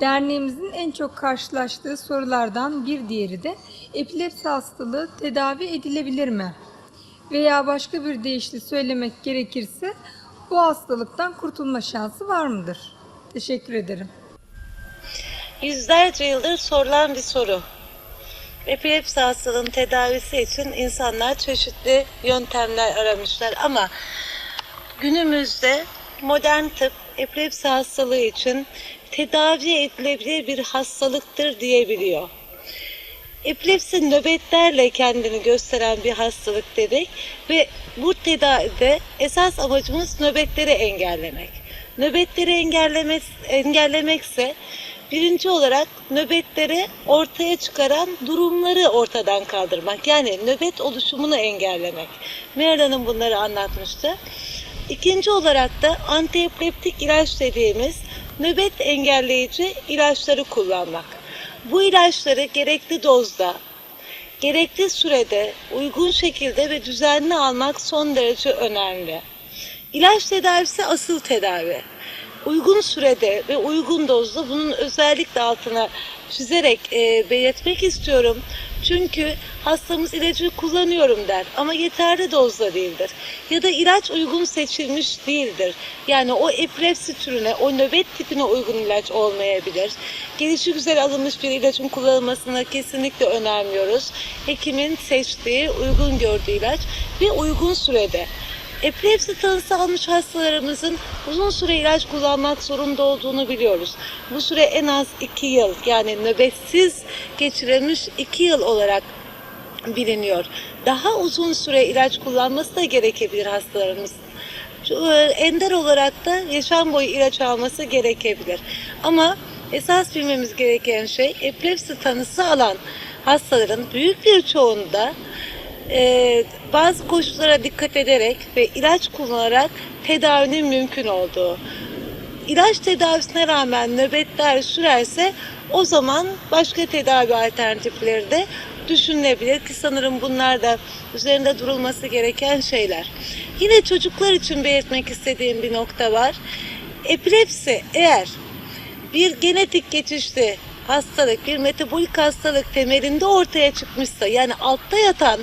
Derneğimizin en çok karşılaştığı sorulardan bir diğeri de epilepsi hastalığı tedavi edilebilir mi? Veya başka bir deyişle söylemek gerekirse bu hastalıktan kurtulma şansı var mıdır? Teşekkür ederim. Yüzlerce yıldır sorulan bir soru. Epilepsi hastalığının tedavisi için insanlar çeşitli yöntemler aramışlar ama günümüzde modern tıp epilepsi hastalığı için tedavi edilebilir bir hastalıktır diyebiliyor. Epilepsi nöbetlerle kendini gösteren bir hastalık dedik ve bu tedavide esas amacımız nöbetleri engellemek. Nöbetleri engellemek, engellemekse birinci olarak nöbetleri ortaya çıkaran durumları ortadan kaldırmak. Yani nöbet oluşumunu engellemek. Meral Hanım bunları anlatmıştı. İkinci olarak da antiepileptik ilaç dediğimiz nöbet engelleyici ilaçları kullanmak. Bu ilaçları gerekli dozda, gerekli sürede, uygun şekilde ve düzenli almak son derece önemli. İlaç tedavisi asıl tedavi. Uygun sürede ve uygun dozda bunun özellikle altına çizerek e, belirtmek istiyorum. Çünkü hastamız ilacı kullanıyorum der ama yeterli dozda değildir. Ya da ilaç uygun seçilmiş değildir. Yani o epilepsi türüne, o nöbet tipine uygun ilaç olmayabilir. Gelişi güzel alınmış bir ilacın kullanılmasını kesinlikle önermiyoruz. Hekimin seçtiği, uygun gördüğü ilaç ve uygun sürede. Epilepsi tanısı almış hastalarımızın uzun süre ilaç kullanmak zorunda olduğunu biliyoruz. Bu süre en az 2 yıl yani nöbetsiz geçirilmiş 2 yıl olarak biliniyor. Daha uzun süre ilaç kullanması da gerekebilir hastalarımız. E, Ender olarak da yaşam boyu ilaç alması gerekebilir. Ama esas bilmemiz gereken şey epilepsi tanısı alan hastaların büyük bir çoğunda e, bazı koşullara dikkat ederek ve ilaç kullanarak tedavinin mümkün olduğu. İlaç tedavisine rağmen nöbetler sürerse o zaman başka tedavi alternatifleri de düşünülebilir ki sanırım bunlar da üzerinde durulması gereken şeyler. Yine çocuklar için belirtmek istediğim bir nokta var. Epilepsi eğer bir genetik geçişli hastalık, bir metabolik hastalık temelinde ortaya çıkmışsa yani altta yatan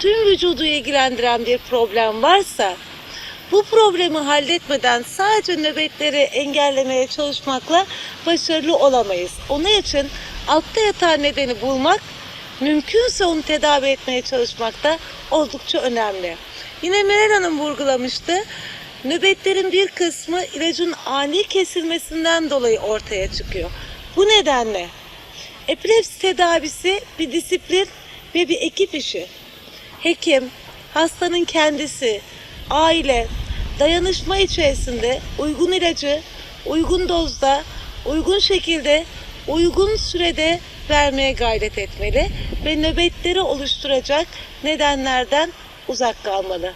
tüm vücudu ilgilendiren bir problem varsa bu problemi halletmeden sadece nöbetleri engellemeye çalışmakla başarılı olamayız. Onun için altta yatan nedeni bulmak, mümkünse onu tedavi etmeye çalışmak da oldukça önemli. Yine Meral Hanım vurgulamıştı. Nöbetlerin bir kısmı ilacın ani kesilmesinden dolayı ortaya çıkıyor. Bu nedenle epilepsi tedavisi bir disiplin ve bir ekip işi. Hekim, hastanın kendisi, aile dayanışma içerisinde uygun ilacı uygun dozda, uygun şekilde, uygun sürede vermeye gayret etmeli ve nöbetleri oluşturacak nedenlerden uzak kalmalı.